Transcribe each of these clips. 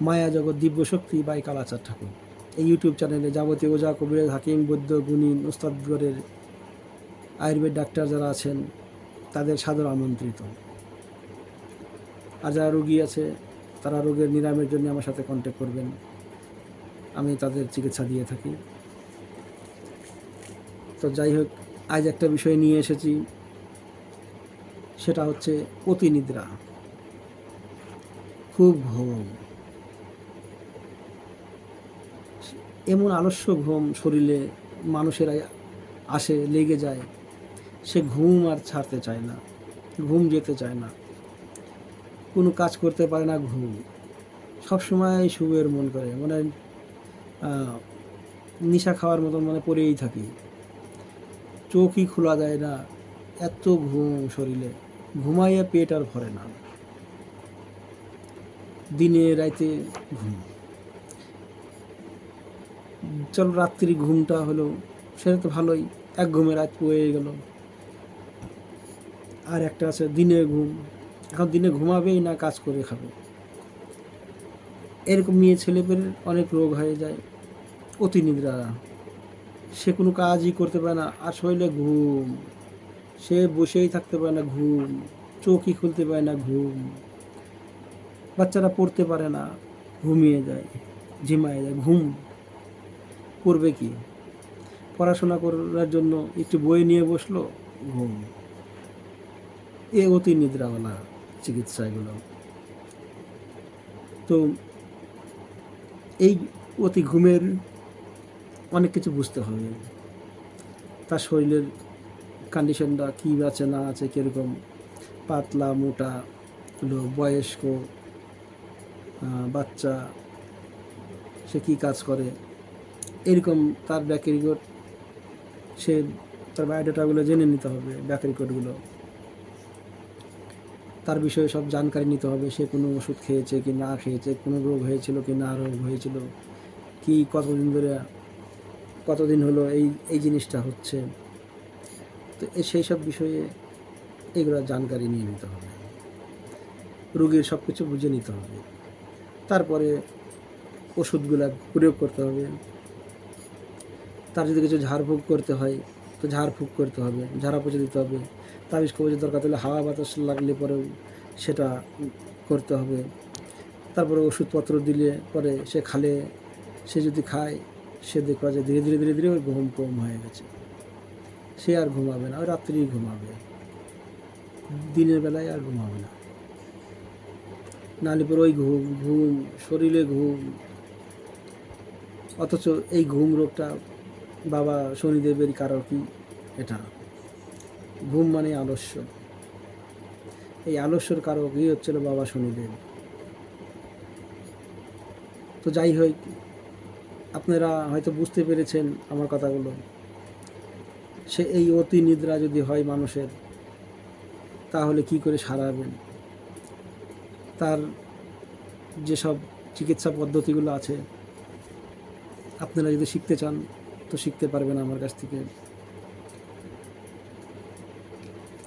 মায়া জগৎ, দিব্য শক্তি বাই কালাচার ঠাকুর। এই ইউটিউব চ্যানেলে যাবতীয় ওজা, কবিরাজ, হাকিম, বৈদ্য গুণিন উস্তাদগরের আয়ুর্বেদ ডাক্তার যারা আছেন, তাদের সাদর আমন্ত্রিত। আর যারা রোগী আছে, তারা রোগের নিরামের জন্য আমার সাথে কন্ট্যাক্ট করবেন। আমি তাদের চিকিৎসা দিয়ে থাকি। তো যাই হোক, আজ একটা বিষয় নিয়ে এসেছি। সেটা হচ্ছে অতিনিদ্রা। খুব ঘুম। এমন আলস্য ঘুম শরীরে মানুষের আসে, লেগে যায়। সে ঘুম আর ছাড়তে চায় না, ঘুম যেতে চায় না। কোনো কাজ করতে পারে না ঘুম। সবসময় শুয়ের মন করে মানে নিশা খাওয়ার মতন মানে পড়েই থাকি। চোখই খোলা যায় না, এত ঘুম শরীরে। ঘুমাইয়া পেট আর ভরে না। দিনে, রাইতে ঘুম। চল রাত্রি ঘুমটা হলো, সেটা তো ভালোই। এক ঘুমে রাত পড়ে গেল। আর একটা আছে দিনে ঘুম। এখন দিনে ঘুমাবেই না, কাজ করে খাবে। এরকম নিয়ে ছেলেপেলের অনেক রোগ হয়ে যায় অতি নিদ্রা সে কোনো কাজই করতে পারে না, আর শরীরে ঘুম। সে বসেই থাকতে পারে না, ঘুম। চোখই খুলতে পারে না, ঘুম। বাচ্চারা পড়তে পারে না, ঘুমিয়ে যায়, ঝিমায় যায়, ঘুম। করবে কি? পড়াশোনা করার জন্য একটু বই নিয়ে বসল। ঘুম এ অতি নিদ্রাওয়ালা চিকিৎসা এগুলো তো এই অতি ঘুমের অনেক কিছু বুঝতে হবে। তার শরীরের কন্ডিশনটা কী আছে না আছে কীরকম? পাতলা মোটা হলো বয়স্ক বাচ্চা সে কী কাজ করে? এরকম তার ব্যাক রেকর্ড সে তার বায়োডাটাগুলো জেনে নিতে হবে ব্যাক রেকর্ডগুলো তার বিষয়ে সব জানকারি নিতে হবে, সে কোনো ওষুধ খেয়েছে কি না খেয়েছে, কোনো রোগ হয়েছিল কি না রোগ হয়েছিল, কি কতদিন ধরে, কতদিন হলো এই এই জিনিসটা হচ্ছে। তো সেই সব বিষয়ে এগুলো জানকারি নিয়ে নিতে হবে। রোগীর সব কিছু বুঝে নিতে হবে। তারপরে ওষুধগুলা প্রয়োগ করতে হবে। তার যদি কিছু ঝাড়ফুঁক করতে হয়, তো ঝাড়ফুঁক করতে হবে, ঝাড়া পচে দিতে হবে, তাবিজ কবজের দরকার তাহলে হাওয়া বাতাস লাগলে পরেও সেটা করতে হবে। তারপরে ওষুধপত্র দিলে পরে সে খালে, সে যদি খায়, সে দেখবা যে ধীরে ধীরে ধীরে ধীরে ওই ঘুম কম হয়ে গেছে। সে আর ঘুমাবে না, ওই রাত্রি ঘুমাবে। দিনের বেলায় আর ঘুমাবে না। নাহলে পরে ওই ঘুম ঘুম, শরীরে ঘুম, অথচ এই ঘুম রোগটা বাবা শনিদেবের কি এটা ঘুম মানে আলস্য। এই আলস্যর কারকই হচ্ছিল বাবা শনিদেব। তো যাই হোক, আপনারা হয়তো বুঝতে পেরেছেন আমার কথাগুলো। সে এই অতি নিদ্রা যদি হয় মানুষের, তাহলে কি করে সারাবেন? তার যেসব চিকিৎসা পদ্ধতিগুলো আছে, আপনারা যদি শিখতে চান তো শিখতে পারবেন আমার কাছ থেকে।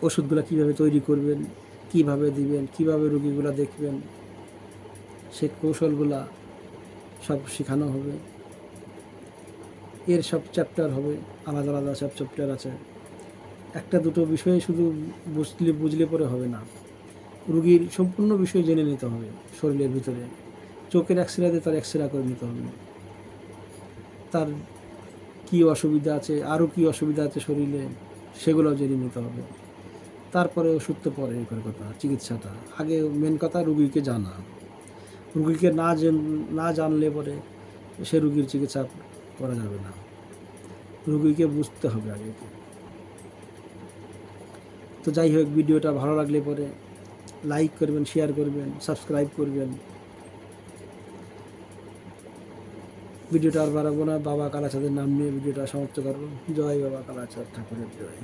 ওষুধগুলো কীভাবে তৈরি করবেন, কীভাবে দিবেন, কীভাবে রুগীগুলো দেখবেন, সে কৌশলগুলা সব শেখানো হবে। এর সব চ্যাপ্টার হবে, আলাদা আলাদা সব চ্যাপ্টার আছে। একটা দুটো বিষয়ে শুধু বুঝলে বুঝলে পরে হবে না। রুগীর সম্পূর্ণ বিষয় জেনে নিতে হবে শরীরের ভিতরে। চোখের এক্সরেতে তার এক্সরে করে নিতে হবে। তার কি অসুবিধা আছে আরও কি অসুবিধা আছে শরীরে সেগুলোও জেনে নিতে হবে। তারপরে ওষুধ তো পরে করে কথা, চিকিৎসাটা। আগে মেন কথা রুগীকে জানা। রুগীকে না না জানলে পরে সে রুগীর চিকিৎসা করা যাবে না। রুগীকে বুঝতে হবে আগে। তো যাই হোক, ভিডিওটা ভালো লাগলে পরে লাইক করবেন শেয়ার করবেন সাবস্ক্রাইব করবেন। ভিডিওটা আর বাড়াবো না। বাবা কালাচাঁদের নাম নিয়ে ভিডিওটা সমাপ্ত করব জয় বাবা কালাচাঁদ ঠাকুরের জয়।